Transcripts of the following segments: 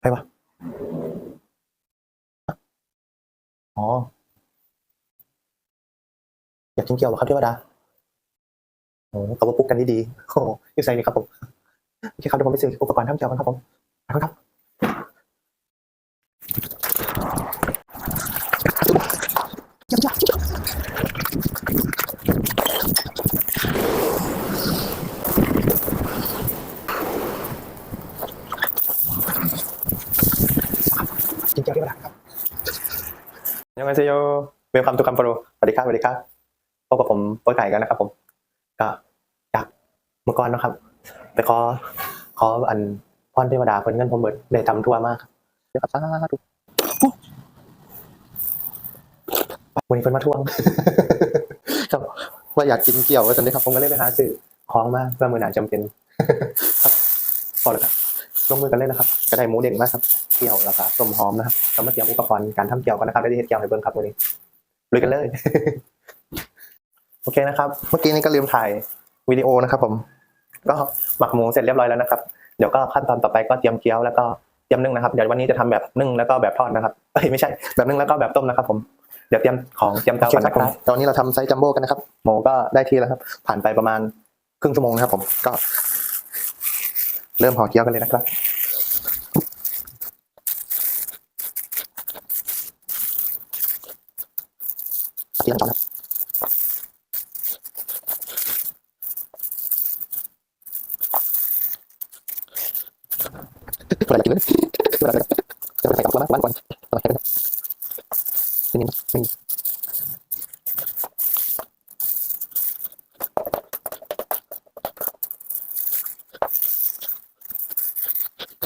ใครวะอ๋ออยากกินเกี่ยวเหรอครับเทวดาโอ้กลับมาปลุกกันดีๆโอ้ยใส่นี่ครับผมโอเคครับเดี๋ยวผมไปซื้ออุปกรณ์ทำเกี่ยวกันครับผมขอบคุณครับกินเกี่ยวเทวดาครับยังไง เซโยเวลคัมทูคัมโปรสวัสดีครับสวัสดีครับพบกับผมโป้ยไก่กันนะครับผม ก็จากเมื่อก่อนนะครับไปขอขออันพรเทวดาเพิ่นเงินผมเบิดได้ทำทั่วมากครับเดี๋ยวครับสาธุวันนี้เพิ่นมาทวงครับว่าอยากกินเกี่ยวว่าสันนี้ครับผมก็เลยไปหาซื้อของมาเพื่อมือหนาจำเป็น ครับพอแล้วครับ ลงมือกันเลยนะครับก็ได้หมูเด้งมากครับเกี่ยวแล้วก็ต้มหอมนะครับเรามาเตรียมอุปกรณ์การทำเกี่ยวกันนะครับได้ที่เฮ็ดเกี่ยวให้เบิ่งครับวันนี้ลุยกันเลย โอเคนะครับ เมื่อกี้นี้ก็ลืมถ่ายวิดีโอนะครับ ผม ก็หมักหมูเสร็จเรียบร้อยแล้วนะครับ เดี๋ยวก็ขั้นตอนต่อไปก็เตรียมเกี๊ยวแล้วก็เตรียมนึ่งนะครับ เดี๋ยววันนี้จะทำแบบนึ่งแล้วก็แบบทอดนะครับเอ้ยไม่ใช่ แบบนึ่งแล้วก็แบบต้มนะครับ ผม เดี๋ยวเตรียมของเตรียมเตาก่อนนะครับตอนนี้เราทำไซส์จัมโบ้กันนะครับ หมูก็ได้ที่แล้วครับ ผ่านไปประมาณครึ่งชั่วโมงนะครับ ผม ก็ เริ่มห่อเกี๊ยวกันเลยนะครับเตรียมจอนครับเวลากินเลย โ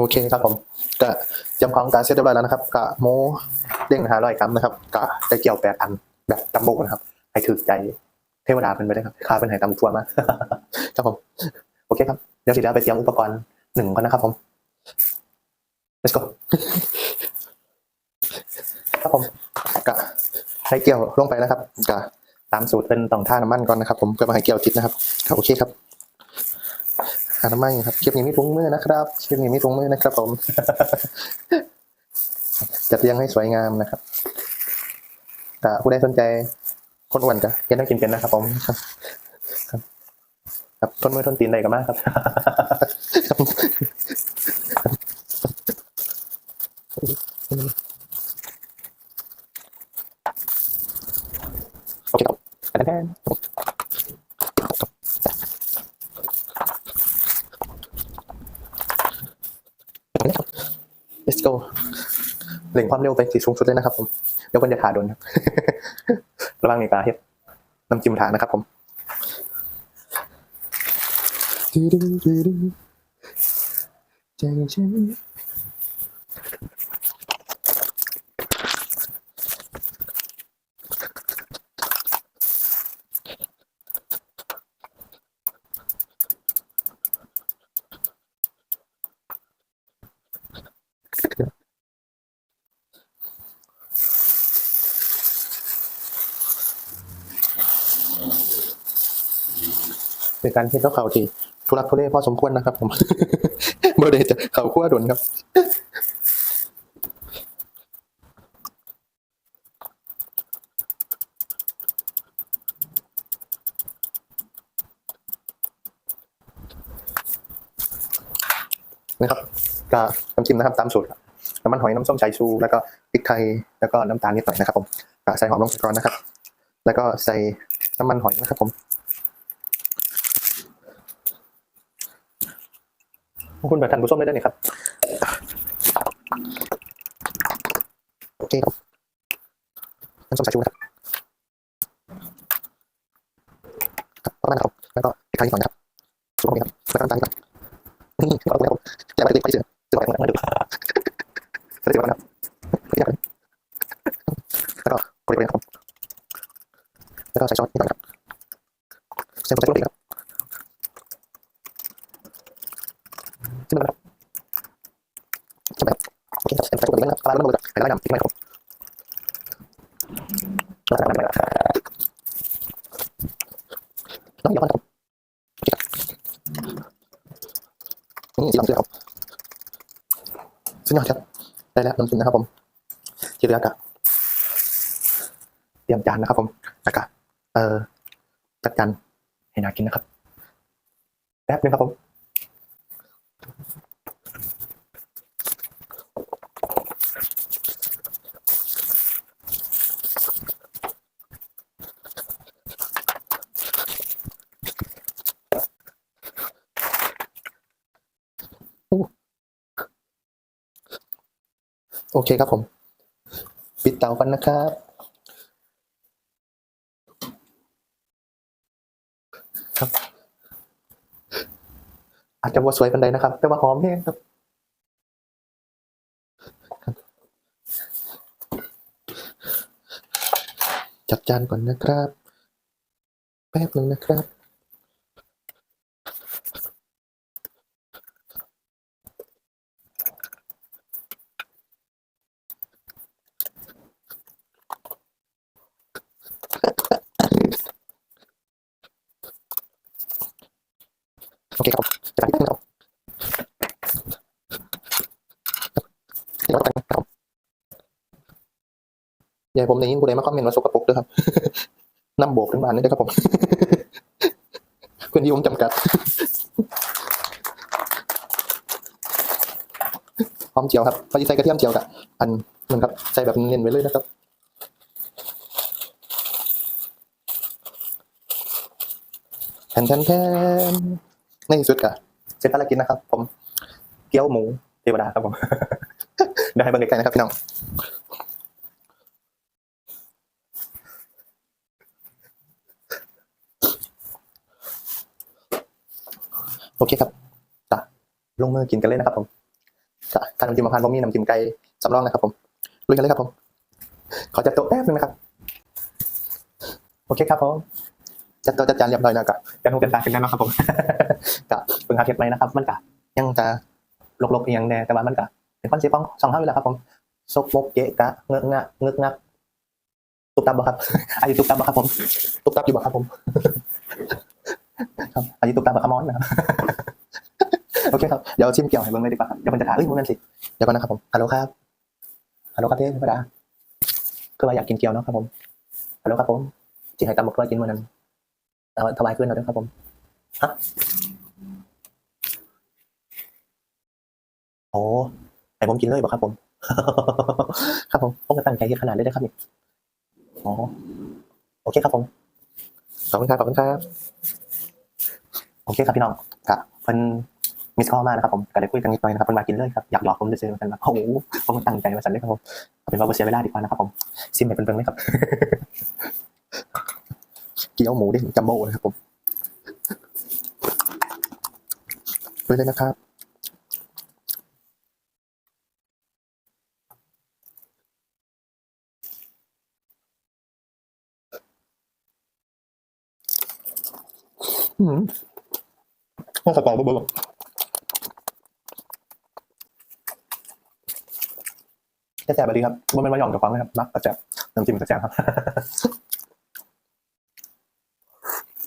อเคครับผมก็เตรียมของการเสร็จเรียบร้อยแล้วนะครับกะหมูเด้งหาร้อยกรัมนะครับกะได้เกี่ยวแปดอันแบบจัมโบนะครับ ให้ถือใจเทวดาเป็นไปได้ครับค้าเป็นไหตำทัวมากครับผมโอเคครับเดี๋ยวสิเดี๋ยวไปเตรียมอุปกรณ์หนึ่งก่อนนะครับผม let's go ครับผมกะให้เกี่ยวลงไปนะครับกะตามสูตรเป็นต้องท่าน้ำมันก่อนนะครับ ผมเพื่อมาให้เกี่ยวติดนะครับครับโอเคครับหาน้ำมันครับคลิปนี้มีถุงมือนะครับคลิปนี้มีถุงมือนะครับ ผม จัดเรียงให้สวยงามนะครับกะผู้ใดสนใจ คนอ้วนกะเห็นต้องกินเป็นนะครับผมครับครับครับทนมือทนตีนใดกันมากครับโอเคครับแทน let's go เร่งความเร็วไปที่สูงสุดเลยนะครับผม เดี๋ยวคนจะถ่าโดนครับ ระหว่างนี้ปลาเฮ็ดน้ำจิ้มถานะครับผมแจ้งฉัน เป็นการเฮ็ดกับเขาที่ทุรักทุเลพอสมควรนะครับผมโมเดลจะเขาขั้วดนครับนะครับก็น้ำจิ้มนะครับตามสูตรน้ำมันหอยน้ำส้มสายชู แล้วก็พริกไทยแล้วก็น้ำตาลนิดหน่อยนะครับผมใส่หอมลงไปก่อนนะครับ แล้วก็ใส่น้ำมันหอยนะครับผมขอบ คุณแบบทันผู้ส้มได้ด้วยนี่ยครับโอเคครับน้ำส้มสายชูนะครับครับประมาณนั้นครับแล้วก็พริกไทยนิดหน่อยนะครับสูตรของนี้ครับแล้วก็น้ำตาลนิดหน่อยนี่ขอบคุณครับผมอย่าไปติดไปเสือเสือไปมาดูสวัสดีครับพยายามแล้วก็กดไปนะครับแล้วก็ใส่ซอสนิดหน่อยครับใส่ ไปแล้วดำทิ้งไว้ครับแล้วก็ไปแล้วครับน้องเดี๋ยวก่อนครับ นี่สีดำเสื้อครับสุดยอดครับได้แล้วน้ำจิ้มนะครับผมที่เหลือก็เตรียมจานนะครับ ผมแล้วก็เอ่อจัดจานให้น่ากินนะครับแป๊บนึงครับผม โอเคครับผม ปิดเตากันนะครับ ครับ อาจจะว่าสวยกันใดนะครับ แต่ว่าหอมแห้งครับครับจัดจานก่อนนะครับ แป๊บหนึ่งนะครับ โอเคครับจะไปที่ครับเดี๋ยวเราไปครับยายผมในยินผู้ใดมาคอมเมนต์ว่าสกปรกด้วยครับน้ำโบกถึงบ้านนี่ด้ครับผมพื้นที่ผมจำกัดหอมเจียวครับพอดีใส่กระเทียมเจียวกับอันมันครับใส่แบบเน้นไว้เลยนะครับแทนแทนแทน ในที่สุดกะเสร็จภารกิจนะครับ ผมเกี๊ยวหมูเทวดาครับผมเดี๋ยวให้บิ่งใกล้ๆนะครับพี่น้องโอเคครับจ้ะลงมือกินกันเลยนะครับผมจ้ะทานน้ำจิ้มมะพร้าวผมมีน้ำจิ้มไก่สำรองนะครับผมลุยกันเลยครับผม ขอจัดโต๊ะแป๊บนึงนะครับ โอเคครับผม จัดโต๊ะจัดจานเรียบร้อยแล้วก็จะนูกันตากันแล้วนะครับผมก็เพิ่งหาเก็บไปนะครับ มันก็ยังจะลกๆเอียงแน่แต่ว่ามันก็เป็นคอนเซ็ปต์ของสองเท่าอยู่แล้วครับผมซกมกเกะกะเงอะงะเงึกงักตุบตับบ่ครับอันนี้ตุบตับบ่ครับผมตุบตับอยู่บ่ครับผมครับอันนี้ตุบตับบ่ครับมอนนะครับโอเคครับเดี๋ยวชิมเกี่ยวให้เบิ่งเลยดีกว่าครับเดี๋ยวมันจะถามเอ้ยมึงนั่นสิเดี๋ยวก่อนนะครับผมฮัลโหลครับฮัลโหลครับเทพธรรมดาคือว่าอยากกินเกี๊ยวเนาะครับผมฮัลโหลครับผมจิให้ตำบักทั่วกินมื้อนั้น ถวายขึ้นเอาด้วยครับผมโอ้ไอผมกินเลยบอกครับผม ครับผมผมก็ตั้งใจที่ขนาดได้เลยครับนี่อ๋อโอเคครับผมขอบคุณครับขอบคุณครับโอเคครับพี่น้องครับเพิ่นมิสคอลมานะครับผมก็ได้คุยกันนิดหน่อยนะครับเพิ่นมากินเลยครับอยากหลอกผมจะซื้อกันแบบโอ้โหผมก็ตั้งใจมาสั่นเลยครับผมเอาเป็นว่าบ่เสียเวลาดีกว่านะครับผมซิมให้เพิ่นเบิ่งเลยครับ เกี๊ยวหมูเด้งจัมโบ้นะครับผมไปเลยนะครับอืมน่าสตอเบอร์แซ่บไปดีครับมันเป็นมะยองกับฟังนะครับมักกระแจบน้ำจิ้มกระแจบครับ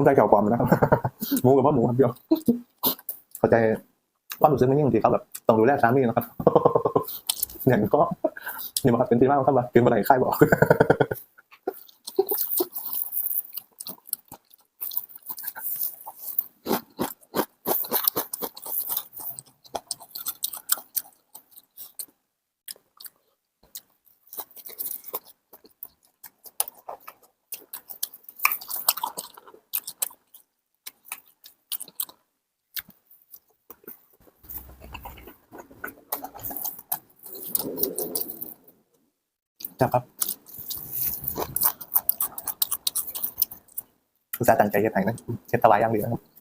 มใจแถวปลอมนะครับหมูกับพ่อหมูครับเดียวเข้าใจความรู้สึกมันยังทีเขาแบบต้องดูแลสามีนะครับอย่างก็นี่มาครับเป็นที่มากครับว่าเป็นอะไรค่ายบอก จับครับอุตส่าห์ตั้งใจเฮ็ดให้นะเฮ็ดถวายอย่างเดียวครับ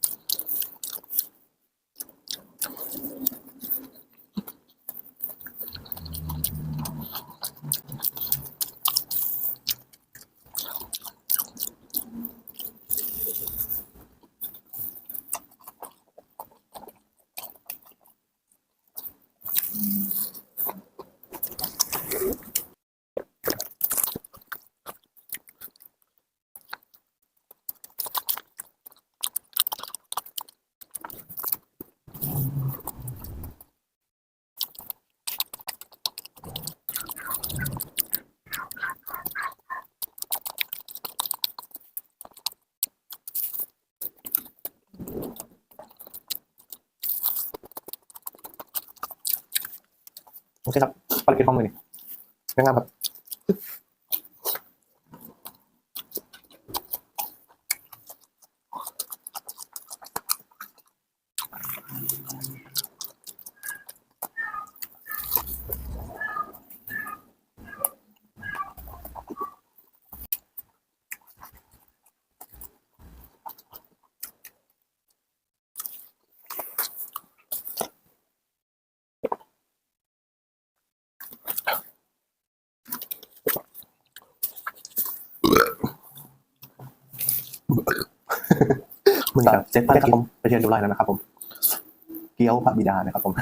โอเคครับภารกิจขอมือนี่ยังไงครับ มือกับเซ็ตภารกิจไปเรียนเรียบร้อยแล้วนะครับ ผม เกี๊ยวพระบิดานะครับผม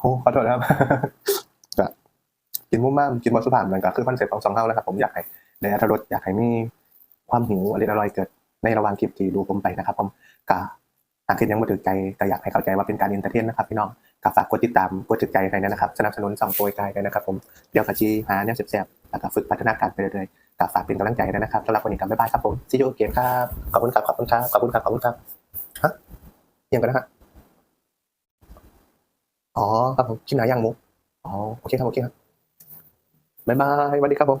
โอ้ขอโทษนะครับก็กินมุ่มม่ามกินมัสุภาพมันก็คือคอนเซ็ปต์ของสองเฮานะครับผมอยากให้ในอัธรสอยากให้มีความหิวอร่อยอร่อยเกิดในระหว่างคลิปที่ดูผมไปนะครับ ผมกะหากคิดยังมาถึงใจก็อยากให้เข้าใจว่าเป็นการอินเตอร์เทนนะครับพี่น้องก็ฝากกดติดตามกดติดใจให้นะครับ สนับสนุนสองตัวกายด้วยนะครับ ผมเดี๋ยวกะจีหาเนี่ยแซ่บๆแล้วก็ฝึกพัฒนาการไปเรื่อยๆ กับฝากเป็นกำลังใจด้วยนะครับสำหรับวันนี้กับ๊ายบายครับผมซีโอเกมครับขอบคุณครับขอบคุณครับขอบคุณครับขอบคุณครับฮะยังกันนะฮะอ๋อครับผมชิมหนาย่างหมูอ๋อโอเคครับโอเคครับบ๊ายบายสวัสดีครับผม